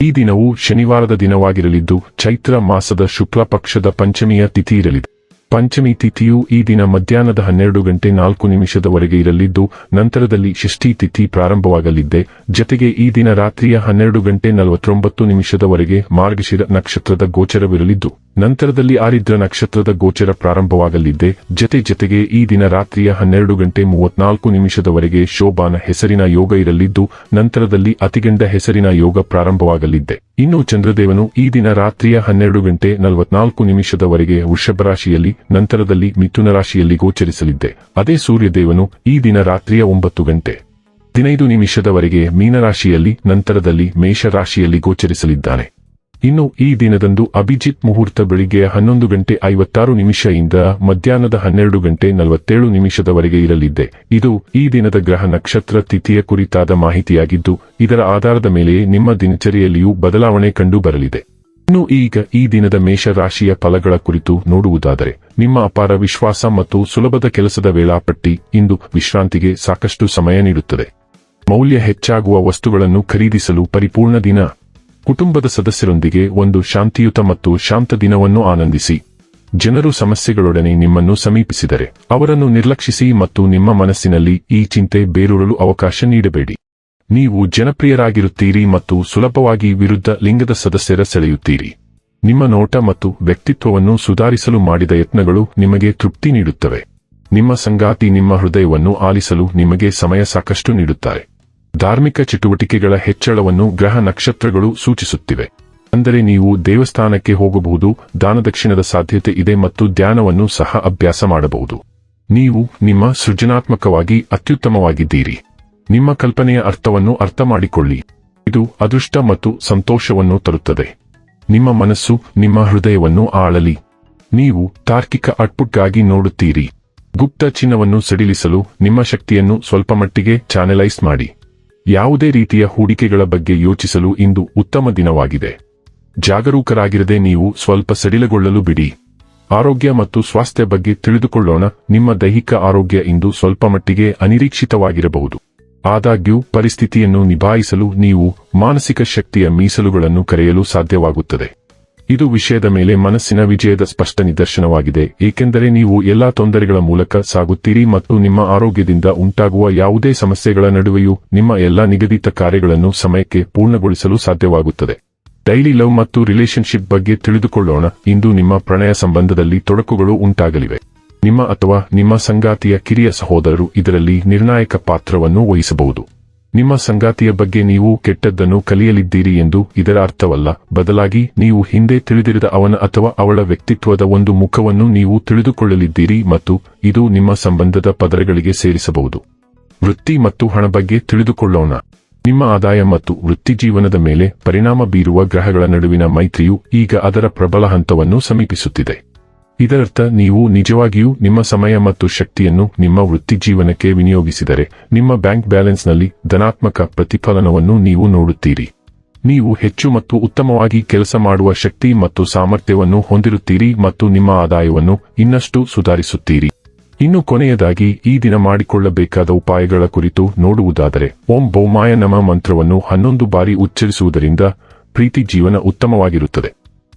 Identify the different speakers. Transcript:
Speaker 1: ಈ ದಿನವು ಶನಿವಾರದ ದಿನವಾಗಿರಲಿದ್ದು ಚೈತ್ರ ಮಾಸದ ಶುಕ್ಲ ಪಕ್ಷದ ಪಂಚಮಿಯ ತಿಥಿ ಇರಲಿದೆ ಪಂಚಮಿ ತಿಥಿಯು ಈ ದಿನ ಮಧ್ಯಾಹ್ನದ ಹನ್ನೆರಡು ಗಂಟೆ ನಾಲ್ಕು ನಿಮಿಷದವರೆಗೆ ಇರಲಿದ್ದು, ನಂತರದಲ್ಲಿ ಷಷ್ಠಿ ತಿಥಿ ಪ್ರಾರಂಭವಾಗಲಿದ್ದೆ. ಜತೆಗೆ ಈ ದಿನ ರಾತ್ರಿಯ ಹನ್ನೆರಡು ಗಂಟೆ ನಲವತ್ತೊಂಬತ್ತು ನಿಮಿಷದವರೆಗೆ ಮಾರ್ಗಶಿರ ನಕ್ಷತ್ರದ ಗೋಚರವಿರಲಿದ್ದು, ನಂತರದಲ್ಲಿ ಆರಿದ್ರ ನಕ್ಷತ್ರದ ಗೋಚರ ಪ್ರಾರಂಭವಾಗಲಿದ್ದೆ. ಜತೆ ಜತೆಗೆ ಈ ದಿನ ರಾತ್ರಿಯ ಹನ್ನೆರಡು ಗಂಟೆ ಮೂವತ್ನಾಲ್ಕು ನಿಮಿಷದವರೆಗೆ ಶೋಭಾನ ಹೆಸರಿನ ಯೋಗ ಇರಲಿದ್ದು, ನಂತರದಲ್ಲಿ ಅತಿಗಂಡ ಹೆಸರಿನ ಯೋಗ ಪ್ರಾರಂಭವಾಗಲಿದ್ದೆ. ಇನ್ನು ಚಂದ್ರದೇವನು ಈ ದಿನ ರಾತ್ರಿಯ ಹನ್ನೆರಡು ಗಂಟೆ ನಲವತ್ನಾಲ್ಕು ನಿಮಿಷದವರೆಗೆ ವೃಷಭ ರಾಶಿಯಲ್ಲಿ, ನಂತರದಲ್ಲಿ ಮಿಥುನ ರಾಶಿಯಲ್ಲಿ ಗೋಚರಿಸಲಿದ್ದೆ. ಅದೇ ಸೂರ್ಯದೇವನು ಈ ದಿನ ರಾತ್ರಿಯ ಒಂಬತ್ತು ಗಂಟೆ ಹದಿನೈದು ನಿಮಿಷದವರೆಗೆ ಮೀನರಾಶಿಯಲ್ಲಿ, ನಂತರದಲ್ಲಿ ಮೇಷರಾಶಿಯಲ್ಲಿ ಗೋಚರಿಸಲಿದ್ದಾನೆ. ಇನ್ನು ಈ ದಿನದಂದು ಅಭಿಜಿತ್ ಮುಹೂರ್ತ ಬೆಳಿಗ್ಗೆ ಹನ್ನೊಂದು ಗಂಟೆ ಐವತ್ತಾರು ನಿಮಿಷದಿಂದ ಮಧ್ಯಾಹ್ನದ ಹನ್ನೆರಡು ಗಂಟೆ ನಲವತ್ತೇಳು ನಿಮಿಷದವರೆಗೆ ಇರಲಿದೆ ಇದು ಈ ದಿನದ ಗ್ರಹ ನಕ್ಷತ್ರ ತಿಥಿಯ ಕುರಿತಾದ ಮಾಹಿತಿಯಾಗಿದ್ದು, ಇದರ ಆಧಾರದ ಮೇಲೆ ನಿಮ್ಮ ದಿನಚರಿಯಲ್ಲಿಯೂ ಬದಲಾವಣೆ ಕಂಡು ಬರಲಿದೆ. ಇನ್ನು ಈಗ ಈ ದಿನದ ಮೇಷರಾಶಿಯ ಫಲಗಳ ಕುರಿತು ನೋಡುವುದಾದರೆ, ನಿಮ್ಮ ಅಪಾರ ವಿಶ್ವಾಸ ಮತ್ತು ಸುಲಭದ ಕೆಲಸದ ವೇಳಾಪಟ್ಟಿ ಇಂದು ವಿಶ್ರಾಂತಿಗೆ ಸಾಕಷ್ಟು ಸಮಯ ನೀಡುತ್ತದೆ. ಮೌಲ್ಯ ಹೆಚ್ಚಾಗುವ ವಸ್ತುಗಳನ್ನು ಖರೀದಿಸಲು ಪರಿಪೂರ್ಣ ದಿನ. ಕುಟುಂಬದ ಸದಸ್ಯರೊಂದಿಗೆ ಒಂದು ಶಾಂತಿಯುತ ಮತ್ತು ಶಾಂತ ದಿನವನ್ನು ಆನಂದಿಸಿ. ಜನರು ಸಮಸ್ಯೆಗಳೊಡನೆ ನಿಮ್ಮನ್ನು ಸಮೀಪಿಸಿದರೆ, ಅವರನ್ನು ನಿರ್ಲಕ್ಷಿಸಿ ಮತ್ತು ನಿಮ್ಮ ಮನಸ್ಸಿನಲ್ಲಿ ಈ ಚಿಂತೆ ಬೇರೂರಲು ಅವಕಾಶ ನೀಡಬೇಡಿ. ನೀವು ಜನಪ್ರಿಯರಾಗಿರುತ್ತೀರಿ ಮತ್ತು ಸುಲಭವಾಗಿ ವಿರುದ್ಧ ಲಿಂಗದ ಸದಸ್ಯರ ಸೆಳೆಯುತ್ತೀರಿ. ನಿಮ್ಮ ನೋಟ ಮತ್ತು ವ್ಯಕ್ತಿತ್ವವನ್ನು ಸುಧಾರಿಸಲು ಮಾಡಿದ ಯತ್ನಗಳು ನಿಮಗೆ ತೃಪ್ತಿ ನೀಡುತ್ತವೆ. ನಿಮ್ಮ ಸಂಗಾತಿ ನಿಮ್ಮ ಹೃದಯವನ್ನು ಆಲಿಸಲು ನಿಮಗೆ ಸಮಯ ಸಾಕಷ್ಟು ನೀಡುತ್ತಾರೆ. ಧಾರ್ಮಿಕ ಚಟುವಟಿಕೆಗಳ ಹೆಚ್ಚಳವನ್ನು ಗ್ರಹ ನಕ್ಷತ್ರಗಳು ಸೂಚಿಸುತ್ತಿವೆ. ಅಂದರೆ ನೀವು ದೇವಸ್ಥಾನಕ್ಕೆ ಹೋಗಬಹುದು, ದಾನದಕ್ಷಿಣದ ಸಾಧ್ಯತೆ ಇದೆ ಮತ್ತು ಧ್ಯಾನವನ್ನು ಸಹ ಅಭ್ಯಾಸ ಮಾಡಬಹುದು. ನೀವು ನಿಮ್ಮ ಸೃಜನಾತ್ಮಕವಾಗಿ ಅತ್ಯುತ್ತಮವಾಗಿದ್ದೀರಿ. ನಿಮ್ಮ ಕಲ್ಪನೆಯ ಅರ್ಥವನ್ನು ಅರ್ಥ ಮಾಡಿಕೊಳ್ಳಿ ಇದು ಅದೃಷ್ಟ ಮತ್ತು ಸಂತೋಷವನ್ನು ತರುತ್ತದೆ. ನಿಮ್ಮ ಮನಸ್ಸು ನಿಮ್ಮ ಹೃದಯವನ್ನು ಆಳಲಿ. ನೀವು ತಾರ್ಕಿಕ ಔಟ್ಪುಟ್ಗಾಗಿ ನೋಡುತ್ತೀರಿ. ಗುಪ್ತ ಚಿನ್ನವನ್ನು ಸಡಿಲಿಸಲು ನಿಮ್ಮ ಶಕ್ತಿಯನ್ನು ಸ್ವಲ್ಪಮಟ್ಟಿಗೆ ಚಾನೆಲೈಸ್ ಮಾಡಿ. ಯಾವುದೇ ರೀತಿಯ ಹೂಡಿಕೆಗಳ ಬಗ್ಗೆ ಯೋಚಿಸಲು ಇಂದು ಉತ್ತಮ ದಿನವಾಗಿದೆ. ಜಾಗರೂಕರಾಗಿರದೆ ನೀವು ಸ್ವಲ್ಪ ಸಡಿಲಗೊಳ್ಳಲು ಬಿಡಿ. ಆರೋಗ್ಯ ಮತ್ತು ಸ್ವಾಸ್ಥ್ಯ ಬಗ್ಗೆ ತಿಳಿದುಕೊಳ್ಳೋಣ. ನಿಮ್ಮ ದೈಹಿಕ ಆರೋಗ್ಯ ಇಂದು ಸ್ವಲ್ಪ ಮಟ್ಟಿಗೆ ಅನಿರೀಕ್ಷಿತವಾಗಿರಬಹುದು. ಆದಾಗ್ಯೂ, ಪರಿಸ್ಥಿತಿಯನ್ನು ನಿಭಾಯಿಸಲು ನೀವು ಮಾನಸಿಕ ಶಕ್ತಿಯ ಮೀಸಲುಗಳನ್ನು ಕರೆಯಲು ಸಾಧ್ಯವಾಗುತ್ತದೆ. ಇದು ವಿಷಯದ ಮೇಲೆ ಮನಸ್ಸಿನ ವಿಜಯದ ಸ್ಪಷ್ಟ ನಿದರ್ಶನವಾಗಿದೆ, ಏಕೆಂದರೆ ನೀವು ಎಲ್ಲಾ ತೊಂದರೆಗಳ ಮೂಲಕ ಸಾಗುತ್ತೀರಿ ಮತ್ತು ನಿಮ್ಮ ಆರೋಗ್ಯದಿಂದ ಉಂಟಾಗುವ ಯಾವುದೇ ಸಮಸ್ಯೆಗಳ ನಡುವೆಯೂ ನಿಮ್ಮ ಎಲ್ಲಾ ನಿಗದಿತ ಕಾರ್ಯಗಳನ್ನು ಸಮಯಕ್ಕೆ ಪೂರ್ಣಗೊಳಿಸಲು ಸಾಧ್ಯವಾಗುತ್ತದೆ. ಡೈಲಿ ಲವ್ ಮತ್ತು ರಿಲೇಶನ್ಶಿಪ್ ಬಗ್ಗೆ ತಿಳಿದುಕೊಳ್ಳೋಣ, ಇಂದು ನಿಮ್ಮ ಪ್ರಣಯ ಸಂಬಂಧದಲ್ಲಿ ತೊಡಕುಗಳು ಉಂಟಾಗಲಿವೆ. ನಿಮ್ಮ ಅಥವಾ ನಿಮ್ಮ ಸಂಗಾತಿಯ ಕಿರಿಯ ಸಹೋದರರು ಇದರಲ್ಲಿ ನಿರ್ಣಾಯಕ ಪಾತ್ರವನ್ನು ವಹಿಸಬಹುದು. ನಿಮ್ಮ ಸಂಗಾತಿಯ ಬಗ್ಗೆ ನೀವು ಕೆಟ್ಟದ್ದನ್ನು ಕಲಿಯಲಿದ್ದೀರಿ ಎಂದು ಇದರ ಅರ್ಥವಲ್ಲ. ಬದಲಾಗಿ, ನೀವು ಹಿಂದೆ ತಿಳಿದಿರದ ಅವನ ಅಥವಾ ಅವಳ ವ್ಯಕ್ತಿತ್ವದ ಒಂದು ಮುಖವನ್ನು ನೀವು ತಿಳಿದುಕೊಳ್ಳಲಿದ್ದೀರಿ ಮತ್ತು ಇದು ನಿಮ್ಮ ಸಂಬಂಧದ ಪದರಗಳಿಗೆ ಸೇರಿಸಬಹುದು. ವೃತ್ತಿ ಮತ್ತು ಹಣ ಬಗ್ಗೆ ತಿಳಿದುಕೊಳ್ಳೋಣ. ನಿಮ್ಮ ಆದಾಯ ಮತ್ತು ವೃತ್ತಿಜೀವನದ ಮೇಲೆ ಪರಿಣಾಮ ಬೀರುವ ಗ್ರಹಗಳ ನಡುವಿನ ಮೈತ್ರಿಯು ಈಗ ಅದರ ಪ್ರಬಲ ಹಂತವನ್ನು ಸಮೀಪಿಸುತ್ತಿದೆ. ಇದರರ್ಥ ನೀವು ನಿಜವಾಗಿಯೂ ನಿಮ್ಮ ಸಮಯ ಮತ್ತು ಶಕ್ತಿಯನ್ನು ನಿಮ್ಮ ವೃತ್ತಿಜೀವನಕ್ಕೆ ವಿನಿಯೋಗಿಸಿದರೆ ನಿಮ್ಮ ಬ್ಯಾಂಕ್ ಬ್ಯಾಲೆನ್ಸ್ನಲ್ಲಿ ಧನಾತ್ಮಕ ಪ್ರತಿಫಲನವನ್ನು ನೀವು ನೋಡುತ್ತೀರಿ. ನೀವು ಹೆಚ್ಚು ಮತ್ತು ಉತ್ತಮವಾಗಿ ಕೆಲಸ ಮಾಡುವ ಶಕ್ತಿ ಮತ್ತು ಸಾಮರ್ಥ್ಯವನ್ನು ಹೊಂದಿರುತ್ತೀರಿ ಮತ್ತು ನಿಮ್ಮ ಆದಾಯವನ್ನು ಇನ್ನಷ್ಟು ಸುಧಾರಿಸುತ್ತೀರಿ. ಇನ್ನು ಕೊನೆಯದಾಗಿ ಈ ದಿನ ಮಾಡಿಕೊಳ್ಳಬೇಕಾದ ಉಪಾಯಗಳ ಕುರಿತು ನೋಡುವುದಾದರೆ, ಓಂ ಬೌಮಾಯ ನಮ ಮಂತ್ರವನ್ನು ಹನ್ನೊಂದು ಬಾರಿ ಉಚ್ಚರಿಸುವುದರಿಂದ ಪ್ರೀತಿ ಜೀವನ ಉತ್ತಮವಾಗಿರುತ್ತದೆ.